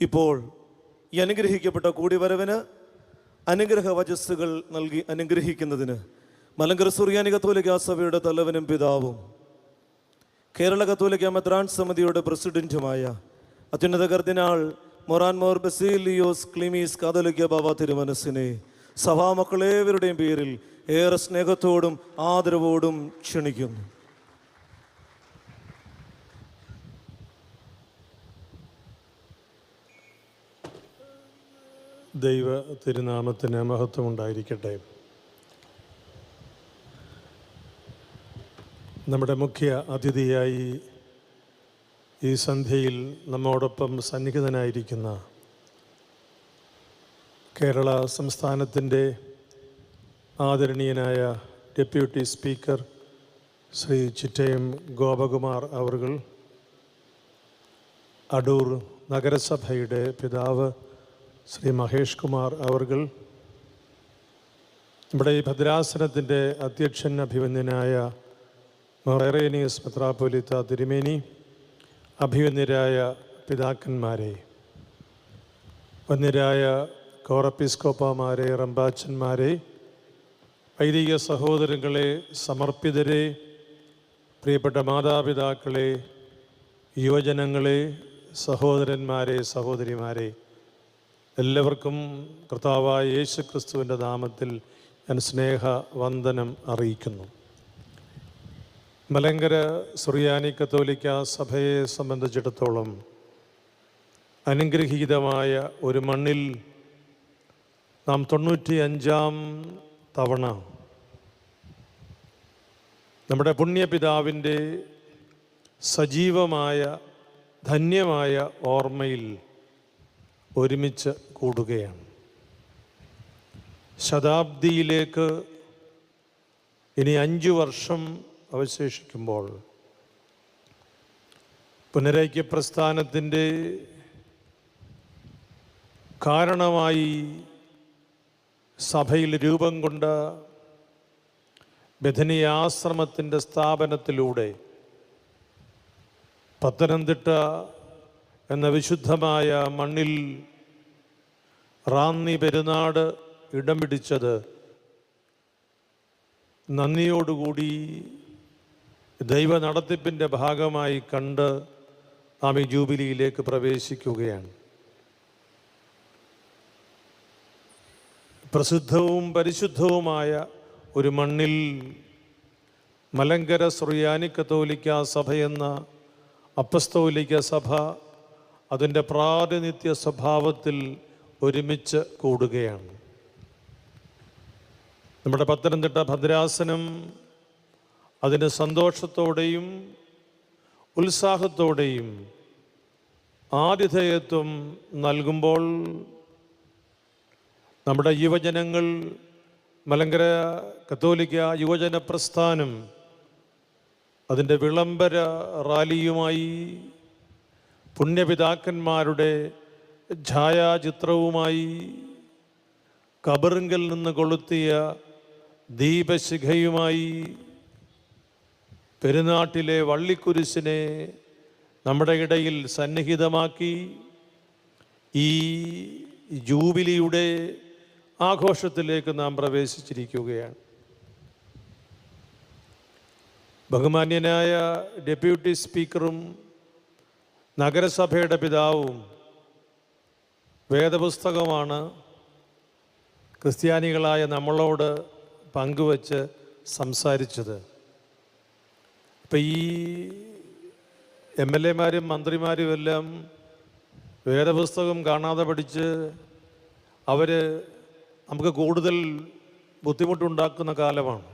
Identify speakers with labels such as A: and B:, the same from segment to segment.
A: ഇപ്പോൾ ഈ അനുഗ്രഹിക്കപ്പെട്ട കൂടിവരവിന് അനുഗ്രഹ വചസ്സുകൾ നൽകി അനുഗ്രഹിക്കുന്നതിന് മലങ്കര സുറിയാനി കത്തോലിക്ക സഭയുടെ തലവനും പിതാവും കേരള കത്തോലിക്ക മെത്രാൻ സമിതിയുടെ പ്രസിഡന്റുമായ അത്യുന്നത കർദിനാൾ മൊറാൻ മോർ ബസീലിയോസ് ക്ലിമീസ് കാതോലിക്ക ബാബ തിരുമനസിനെ സഭാമക്കളേവരുടെയും പേരിൽ ഏറെ സ്നേഹത്തോടും ആദരവോടും ക്ഷണിക്കുന്നു.
B: ദൈവ തിരുനാമത്തിന് മഹത്വമുണ്ടായിരിക്കട്ടെ നമ്മുടെ മുഖ്യ അതിഥിയായി ഈ സന്ധ്യയിൽ നമ്മോടൊപ്പം സന്നിഹിതനായിരിക്കുന്ന കേരള സംസ്ഥാനത്തിന്റെ ആദരണീയനായ ഡെപ്യൂട്ടി സ്പീക്കർ ശ്രീ ചിറ്റയം ഗോപകുമാർ അവർകൾ അടൂർ നഗരസഭയുടെ പിതാവ് ശ്രീ മഹേഷ് കുമാർ അവർകൾ നമ്മുടെ ഈ ഭദ്രാസനത്തിന്റെ അധ്യക്ഷൻ അഭിവന്യനായ മൊറേറേനിയസ് മെത്രാപ്പൊലിത്ത തിരുമേനി അഭിവന്യരായ പിതാക്കന്മാരെ വന്യരായ കോറപ്പിസ്കോപ്പമാരെ റമ്പാച്ചന്മാരെ വൈദിക സഹോദരങ്ങളെ സമർപ്പിതരെ പ്രിയപ്പെട്ട മാതാപിതാക്കളെ യുവജനങ്ങളെ സഹോദരന്മാരെ സഹോദരിമാരെ എല്ലാവർക്കും കർത്താവായ യേശു ക്രിസ്തുവിന്റെ നാമത്തിൽ ഞാൻ സ്നേഹ വന്ദനം അറിയിക്കുന്നു. മലങ്കര സുറിയാനി കത്തോലിക്ക സഭയെ സംബന്ധിച്ചിടത്തോളം അനുഗ്രഹീതമായ ഒരു മണ്ണിൽ നാം തൊണ്ണൂറ്റി അഞ്ചാം തവണ നമ്മുടെ പുണ്യപിതാവിന്റെ സജീവമായ ധന്യമായ ഓർമ്മയിൽ ഒരുമിച്ച് കൂടുകയാണ്. ശതാബ്ദിയിലേക്ക് ഇനി അഞ്ച് വർഷം അവശേഷിക്കുമ്പോൾ പുനരൈക്യ പ്രസ്ഥാനത്തിന്റെ കാരണമായി സഭയിൽ രൂപം കൊണ്ട ബഥനിയാശ്രമത്തിന്റെ സ്ഥാപനത്തിലൂടെ പത്തനംതിട്ട എന്ന വിശുദ്ധമായ മണ്ണിൽ റാന്നി പെരുന്നാട് ഇടം പിടിച്ചത് നന്ദിയോടുകൂടി ദൈവ നടത്തിപ്പിന്റെ ഭാഗമായി കണ്ട് നാം ഈ ജൂബിലിയിലേക്ക് പ്രവേശിക്കുകയാണ്. പ്രസിദ്ധവും പരിശുദ്ധവുമായ ഒരു മണ്ണിൽ മലങ്കര സുറിയാനി കത്തോലിക്ക സഭയെന്ന അപ്പസ്തോലിക്ക സഭ അതിന്റെ പ്രാതിനിധ്യ സ്വഭാവത്തിൽ ഒരുമിച്ച് കൂടുകയാണ്. നമ്മുടെ പത്തനംതിട്ട ഭദ്രാസനം അതിന് സന്തോഷത്തോടെയും ഉത്സാഹത്തോടെയും ആതിഥേയത്വം നൽകുമ്പോൾ നമ്മുടെ യുവജനങ്ങൾ മലങ്കര കത്തോലിക്ക യുവജന പ്രസ്ഥാനം അതിന്റെ വിളംബര റാലിയുമായി പുണ്യപിതാക്കന്മാരുടെ ഛായാചിത്രവുമായി കബറിങ്കിൽ നിന്ന് കൊളുത്തിയ ദീപശിഖയുമായി പെരുന്നാട്ടിലെ വള്ളിക്കുരിശിനെ നമ്മുടെ ഇടയിൽ സന്നിഹിതമാക്കി ഈ ജൂബിലിയുടെ ആഘോഷത്തിലേക്ക് നാം പ്രവേശിച്ചിരിക്കുകയാണ്. ബഹുമാന്യനായ ഡെപ്യൂട്ടി സ്പീക്കറും നഗരസഭയുടെ പിതാവും വേദപുസ്തകമാണ് ക്രിസ്ത്യാനികളായ നമ്മളോട് പങ്കുവച്ച് സംസാരിച്ചത്. ഇപ്പം ഈ എം എൽ എമാരും മന്ത്രിമാരും എല്ലാം വേദപുസ്തകം കാണാതെ പഠിച്ച് അവർ നമുക്ക് കൂടുതൽ ബുദ്ധിമുട്ടുണ്ടാക്കുന്ന കാലമാണ്.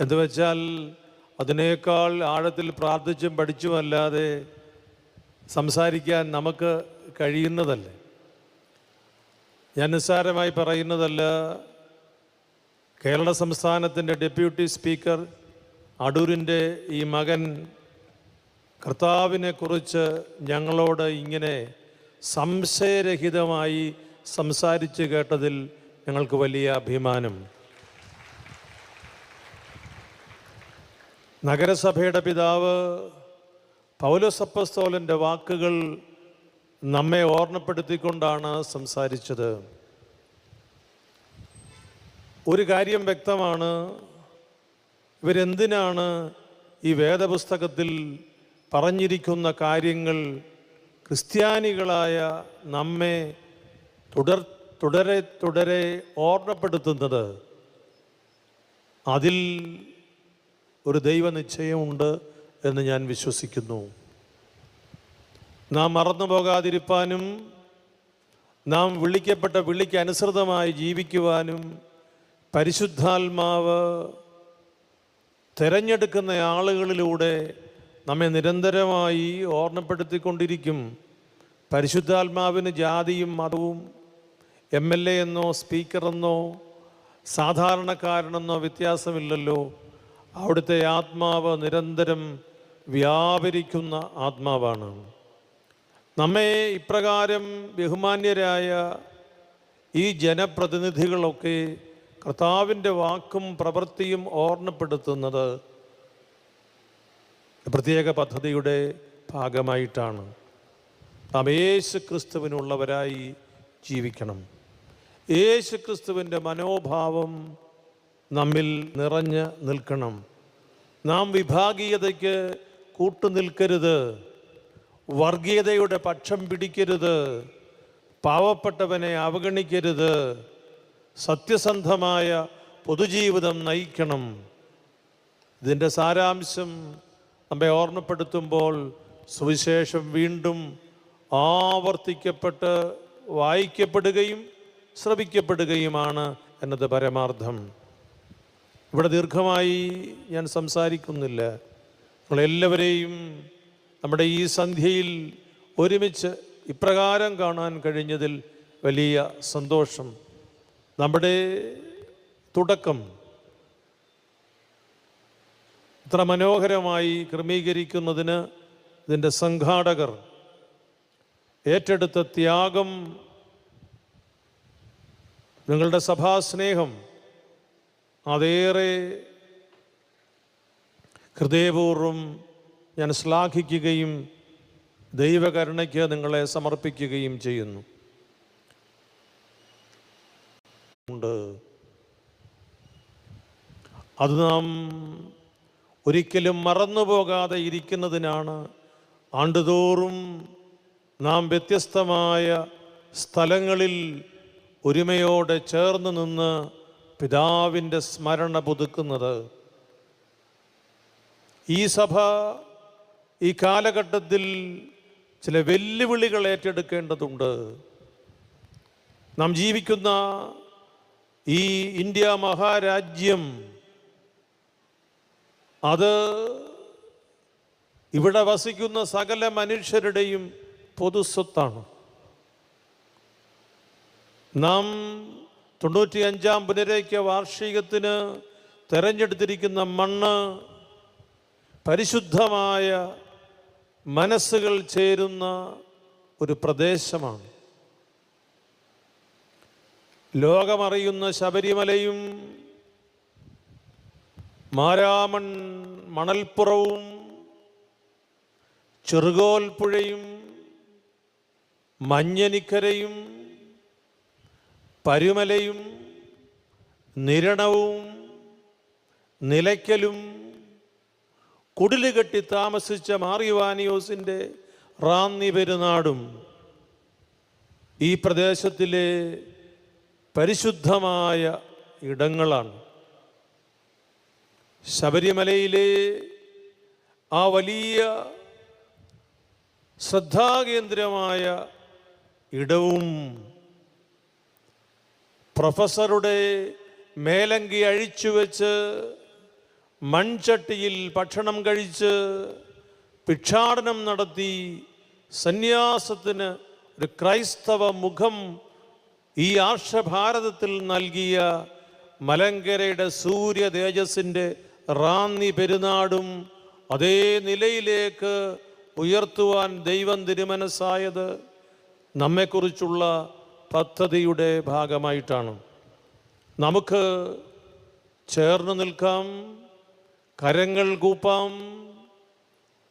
B: എന്ന് വെച്ചാൽ അതിനേക്കാൾ ആഴത്തിൽ പ്രാർത്ഥിച്ചും പഠിച്ചുമല്ലാതെ സംസാരിക്കാൻ നമുക്ക് കഴിയുന്നതല്ലേ? ഞാൻ നിസ്സാരമായി പറയുന്നതല്ല കേരള സംസ്ഥാനത്തിന്റെ ഡെപ്യൂട്ടി സ്പീക്കർ അടൂരിന്റെ ഈ മകൻ കർത്താവിനെക്കുറിച്ച് ഞങ്ങളോട് ഇങ്ങനെ സംശയരഹിതമായി സംസാരിച്ച് കേട്ടതിൽ ഞങ്ങൾക്ക് വലിയ അഭിമാനം. നഗരസഭയുടെ പിതാവ് പൗലോസപ്പസ്തോലന്റെ വാക്കുകൾ നമ്മെ ഓർമ്മപ്പെടുത്തിക്കൊണ്ടാണ് സംസാരിച്ചത്. ഒരു കാര്യം വ്യക്തമാണ്. ഇവരെന്തിനാണ് ഈ വേദപുസ്തകത്തിൽ പറഞ്ഞിരിക്കുന്ന കാര്യങ്ങൾ ക്രിസ്ത്യാനികളായ നമ്മെ തുടർ തുടരെ തുടരെ ഓർമ്മപ്പെടുത്തുന്നത്? അതിൽ ഒരു ദൈവനിശ്ചയമുണ്ട് എന്ന് ഞാൻ വിശ്വസിക്കുന്നു. നാം മറന്നു പോകാതിരിപ്പാനും നാം വിളിക്കപ്പെട്ട വിളിക്ക് അനുസൃതമായി ജീവിക്കുവാനും പരിശുദ്ധാത്മാവ് തിരഞ്ഞെടുക്കുന്ന ആളുകളിലൂടെ നമ്മെ നിരന്തരമായി ഓർമ്മപ്പെടുത്തിക്കൊണ്ടിരിക്കും. പരിശുദ്ധാത്മാവിന് ജാതിയും മതവും എം എൽ എ എന്നോ സ്പീക്കറെന്നോ സാധാരണക്കാരനെന്നോ വ്യത്യാസമില്ലല്ലോ. അവിടുത്തെ ആത്മാവ് നിരന്തരം വ്യാപരിക്കുന്ന ആത്മാവാണ്. നമ്മെ ഇപ്രകാരം ബഹുമാന്യരായ ഈ ജനപ്രതിനിധികളൊക്കെ കർത്താവിന്റെ വാക്കും പ്രവൃത്തിയും ഓർമ്മപ്പെടുത്തുന്നത് പ്രത്യേക പദ്ധതിയുടെ ഭാഗമായിട്ടാണ്. നാം യേശു ക്രിസ്തുവിനുള്ളവരായി ജീവിക്കണം. യേശു ക്രിസ്തുവിന്റെ മനോഭാവം നമ്മിൽ നിറഞ്ഞ് നിൽക്കണം. നാം വിഭാഗീയതയ്ക്ക് കൂട്ടുനിൽക്കരുത്. വർഗീയതയുടെ പക്ഷം പിടിക്കരുത് പാവപ്പെട്ടവനെ അവഗണിക്കരുത് സത്യസന്ധമായ പൊതുജീവിതം നയിക്കണം. ഇതിന്റെ സാരാംശം നമ്മെ ഓർമ്മപ്പെടുത്തുമ്പോൾ സുവിശേഷം വീണ്ടും ആവർത്തിക്കപ്പെട്ട് വായിക്കപ്പെടുകയും ശ്രവിക്കപ്പെടുകയുമാണ് എന്നത് പരമാർത്ഥം. ഇവിടെ ദീർഘമായി ഞാൻ സംസാരിക്കുന്നില്ല. നിങ്ങളെല്ലാവരെയും നമ്മുടെ ഈ സന്ധ്യയിൽ ഒരുമിച്ച് ഇപ്രകാരം കാണാൻ കഴിഞ്ഞതിൽ വലിയ സന്തോഷം. നമ്മുടെ തുടക്കം ഇത്ര മനോഹരമായി ക്രമീകരിക്കുന്നതിന് ഇതിന്റെ സംഘാടകർ ഏറ്റെടുത്ത ത്യാഗം നിങ്ങളുടെ സഭാസ്നേഹം അതേറെ ഹൃദയപൂർവം ഞാൻ ശ്ലാഘിക്കുകയും ദൈവകരുണയ്ക്ക് നിങ്ങളെ സമർപ്പിക്കുകയും ചെയ്യുന്നു. അത് നാം ഒരിക്കലും മറന്നുപോകാതെ ഇരിക്കുന്നതിനാണ് ആണ്ടുതോറും നാം വ്യത്യസ്തമായ സ്ഥലങ്ങളിൽ ഒരുമയോടെ ചേർന്ന് നിന്ന് പിതാവിന്റെ സ്മരണ പുതുക്കുന്നത്. ഈ സഭ ഈ കാലഘട്ടത്തിൽ ചില വെല്ലുവിളികൾ ഏറ്റെടുക്കേണ്ടതുണ്ട്. നാം ജീവിക്കുന്ന ഈ ഇന്ത്യ മഹാരാജ്യം അത് ഇവിടെ വസിക്കുന്ന സകല മനുഷ്യരുടെയും പൊതുസ്വത്താണ് നാം തൊണ്ണൂറ്റി അഞ്ചാം പുനരേക്ക വാർഷികത്തിന് തെരഞ്ഞെടുത്തിരിക്കുന്ന മണ്ണ് പരിശുദ്ധമായ മനസ്സുകൾ ചേരുന്ന ഒരു പ്രദേശമാണ്. ലോകമറിയുന്ന ശബരിമലയും മാരാമൺ മണൽപ്പുറവും ചെറുകോൽപ്പുഴയും മഞ്ഞനിക്കരയും പരുമലയും നിരണവും നിലയ്ക്കലും കുടിലുകെട്ടി താമസിച്ച മാറിവാനിയോസിന്റെ റാന്നി പെരുന്നാടും ഈ പ്രദേശത്തിലെ പരിശുദ്ധമായ ഇടങ്ങളാണ്. ശബരിമലയിലെ ആ വലിയ ശ്രദ്ധാകേന്ദ്രമായ ഇടവും പ്രൊഫസറുടെ മേലങ്കി അഴിച്ചു വെച്ച് മൺചട്ടിയിൽ ഭക്ഷണം കഴിച്ച് ഭിക്ഷാടനം നടത്തി സന്യാസത്തിന് ഒരു ക്രൈസ്തവ മുഖം ഈ ആർഷഭാരതത്തിൽ നൽകിയ മലങ്കരയുടെ സൂര്യ തേജസ്സിന്റെ റാന്നി പെരുനാടും അതേ നിലയിലേക്ക് ഉയർത്തുവാൻ ദൈവം തിരുമനസ്സായത് നമ്മെക്കുറിച്ചുള്ള പദ്ധതിയുടെ ഭാഗമായിട്ടാണ്. നമുക്ക് ചേർന്ന് നിൽക്കാം. കരങ്ങൾ കൂപ്പാം.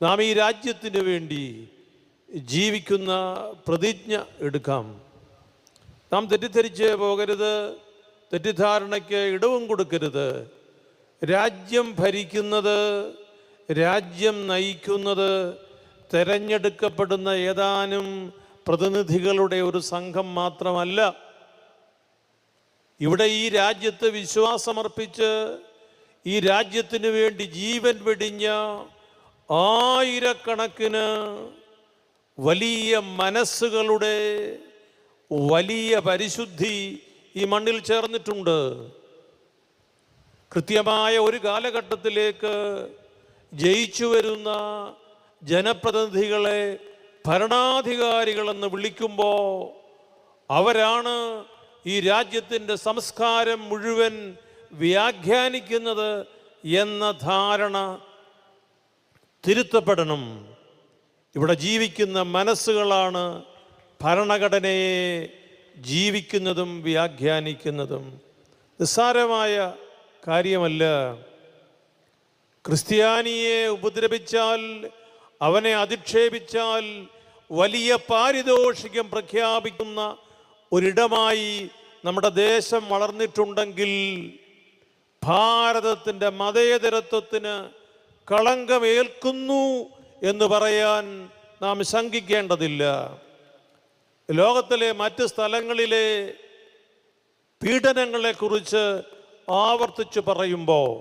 B: നാം ഈ രാജ്യത്തിന് വേണ്ടി ജീവിക്കുന്ന പ്രതിജ്ഞ എടുക്കാം. നാം തെറ്റിദ്ധരിച്ച് പോകരുത് തെറ്റിദ്ധാരണയ്ക്ക് ഇടവും കൊടുക്കരുത്. രാജ്യം ഭരിക്കുന്നത് രാജ്യം നയിക്കുന്നത് തെരഞ്ഞെടുക്കപ്പെടുന്ന ഏതാനും പ്രതിനിധികളുടെ ഒരു സംഘം മാത്രമല്ല. ഇവിടെ ഈ രാജ്യത്ത് വിശ്വാസമർപ്പിച്ച് ഈ രാജ്യത്തിന് വേണ്ടി ജീവൻ വെടിഞ്ഞ ആയിരക്കണക്കിന് വലിയ മനസ്സുകളുടെ വലിയ പരിശുദ്ധി ഈ മണ്ണിൽ ചേർന്നിട്ടുണ്ട്. കൃത്യമായ ഒരു കാലഘട്ടത്തിലേക്ക് ജയിച്ചു വരുന്ന ജനപ്രതിനിധികളെ ഭരണാധികാരികളെന്ന് വിളിക്കുമ്പോൾ അവരാണ് ഈ രാജ്യത്തിന്റെ സംസ്കാരം മുഴുവൻ വ്യാഖ്യാനിക്കുന്നത് എന്ന ധാരണ തിരുത്തപ്പെടണം. ഇവിടെ ജീവിക്കുന്ന മനസ്സുകളാണ് ഭരണഘടനയെ ജീവിക്കുന്നതും വ്യാഖ്യാനിക്കുന്നതും. നിസ്സാരമായ കാര്യമല്ല. ക്രിസ്ത്യാനിയെ ഉപദ്രവിച്ചാൽ അവനെ അധിക്ഷേപിച്ചാൽ വലിയ പാരിതോഷികം പ്രഖ്യാപിക്കുന്ന ഒരിടമായി നമ്മുടെ ദേശം വളർന്നിട്ടുണ്ടെങ്കിൽ ഭാരതത്തിന്റെ മതേതരത്വത്തിന് കളങ്കമേൽക്കുന്നു എന്ന് പറയാൻ നാം ശങ്കിക്കേണ്ടതില്ല. ലോകത്തിലെ മറ്റ് സ്ഥലങ്ങളിലെ പീഡനങ്ങളെക്കുറിച്ച് ആവർത്തിച്ചു പറയുമ്പോൾ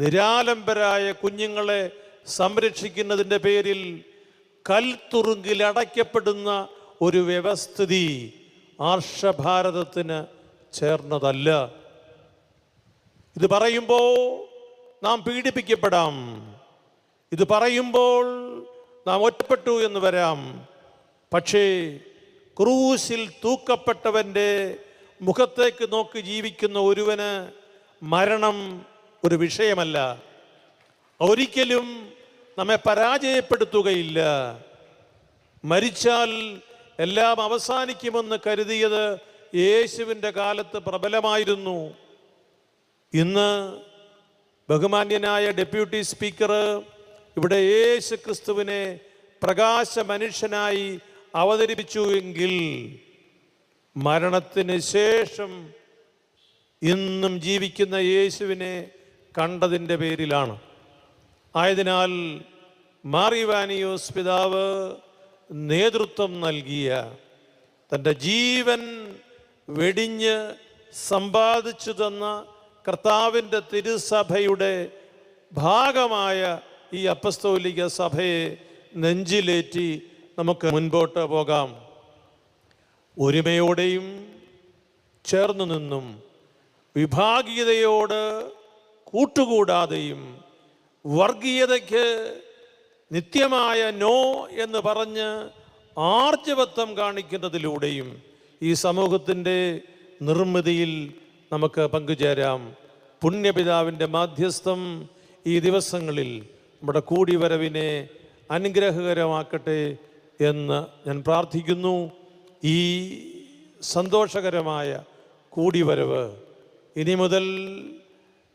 B: നിരാലംബരായ കുഞ്ഞുങ്ങളെ സംരക്ഷിക്കുന്നതിന്റെ പേരിൽ കൽത്തുറുങ്കിൽ അടയ്ക്കപ്പെടുന്ന ഒരു വ്യവസ്ഥിതി ആർഷഭാരതത്തിന് ചേർന്നതല്ല. ഇത് പറയുമ്പോൾ നാം പീഡിപ്പിക്കപ്പെടാം. ഇത് പറയുമ്പോൾ നാം ഒറ്റപ്പെട്ടു എന്ന് വരാം. പക്ഷേ ക്രൂസിൽ തൂക്കപ്പെട്ടവന്റെ മുഖത്തേക്ക് നോക്കി ജീവിക്കുന്ന ഒരുവന് മരണം ഒരു വിഷയമല്ല. ഒരിക്കലും നമ്മെ പരാജയപ്പെടുത്തുകയില്ല. മരിച്ചാൽ എല്ലാം അവസാനിക്കുമെന്ന് കരുതിയത് യേശുവിന്റെ കാലത്ത് പ്രബലമായിരുന്നു. ഇന്ന് ബഹുമാന്യനായ ഡെപ്യൂട്ടി സ്പീക്കർ ഇവിടെ യേശു ക്രിസ്തുവിനെ പ്രകാശ മനുഷ്യനായി അവതരിപ്പിച്ചു എങ്കിൽ മരണത്തിന് ശേഷം ഇന്നും ജീവിക്കുന്ന യേശുവിനെ കണ്ടതിന്റെ പേരിലാണ്. ആയതിനാൽ മാറിവാനിയോസ് പിതാവ് നേതൃത്വം നൽകിയ തന്റെ ജീവൻ വെടിഞ്ഞ് സമ്പാദിച്ചു തന്ന കർത്താവിന്റെ തിരുസഭയുടെ ഭാഗമായ ഈ അപ്പസ്തോലിക സഭയെ നെഞ്ചിലേറ്റി നമുക്ക് മുൻപോട്ട് പോകാം. ഒരുമയോടെയും ചേർന്നു നിന്നും വിഭാഗീയതയോട് കൂട്ടുകൂടാതെയും വർഗീയതയ്ക്ക് നിത്യമായ നോ എന്ന് പറഞ്ഞ് ആർജവത്വം കാണിക്കുന്നതിലൂടെയും ഈ സമൂഹത്തിന്റെ നിർമ്മിതിയിൽ നമുക്ക് പങ്കുചേരാം. പുണ്യപിതാവിന്റെ മാധ്യസ്ഥം ഈ ദിവസങ്ങളിൽ നമ്മുടെ കൂടിവരവിനെ അനുഗ്രഹകരമാക്കട്ടെ എന്ന് ഞാൻ പ്രാർത്ഥിക്കുന്നു. ഈ സന്തോഷകരമായ കൂടിവരവ് ഇനി മുതൽ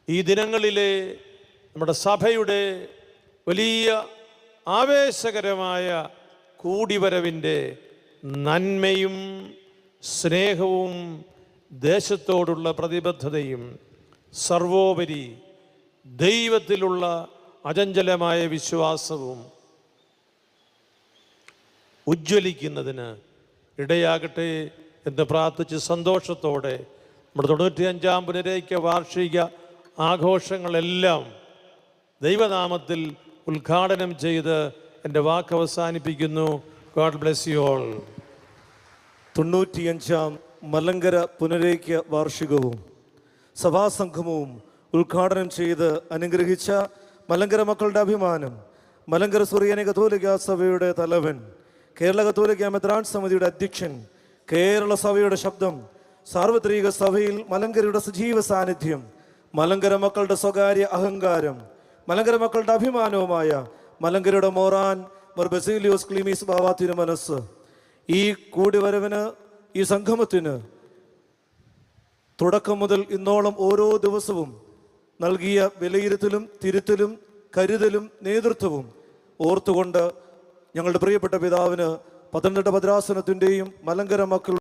B: ഈ ദിനങ്ങളിലെ നമ്മുടെ സഭയുടെ വലിയ ആവേശകരമായ കൂടിവരവിന്റെ നന്മയും സ്നേഹവും ദേശത്തോടുള്ള പ്രതിബദ്ധതയും സർവോപരി ദൈവത്തിലുള്ള അചഞ്ചലമായ വിശ്വാസവും ഉജ്ജ്വലിക്കുന്നതിന് ഇടയാകട്ടെ എന്ന് പ്രാർത്ഥിച്ച് സന്തോഷത്തോടെ നമ്മുടെ തൊണ്ണൂറ്റിയഞ്ചാം പുനരേക്ക വാർഷിക ആഘോഷങ്ങളെല്ലാം ദൈവനാമത്തിൽ ഉദ്ഘാടനം ചെയ്ത് എന്റെ വാക്ക് അവസാനിപ്പിക്കുന്നു ഗോഡ് ബ്ലെസ് യു ഓൾ.
A: തൊണ്ണൂറ്റിയഞ്ചാം മലങ്കര പുനരേക്യ വാർഷികവും സഭാസംഗമവും ഉദ്ഘാടനം ചെയ്ത് അനുഗ്രഹിച്ച മലങ്കര മക്കളുടെ അഭിമാനം മലങ്കര സുറിയാനി കത്തോലിക്ക സഭയുടെ തലവൻ കേരള കത്തോലിക്ക മെത്രാൻ സമിതിയുടെ അധ്യക്ഷൻ കേരള സഭയുടെ ശബ്ദം സാർവത്രിക സഭയിൽ മലങ്കരയുടെ സജീവ സാന്നിധ്യം മലങ്കര മക്കളുടെ സ്വകാര്യ അഹങ്കാരം മലങ്കര മക്കളുടെ അഭിമാനവുമായ മലങ്കരയുടെ മോറാൻ മർബസീലിയോസ് ബസീലിയോസ് ക്ലീമീസ് ബാബ തിരുമനസ്. ഈ കൂടിവരവിന് ഈ സംഗമത്തിന് തുടക്കം മുതൽ ഇന്നോളം ഓരോ ദിവസവും നൽകിയ വിലയിരുത്തലും തിരുത്തലും കരുതലും നേതൃത്വവും ഓർത്തുകൊണ്ട് ഞങ്ങളുടെ പ്രിയപ്പെട്ട പിതാവിന് പത്തനംതിട്ട ഭദ്രാസനത്തിന്റെയും മലങ്കര മക്കളുടെ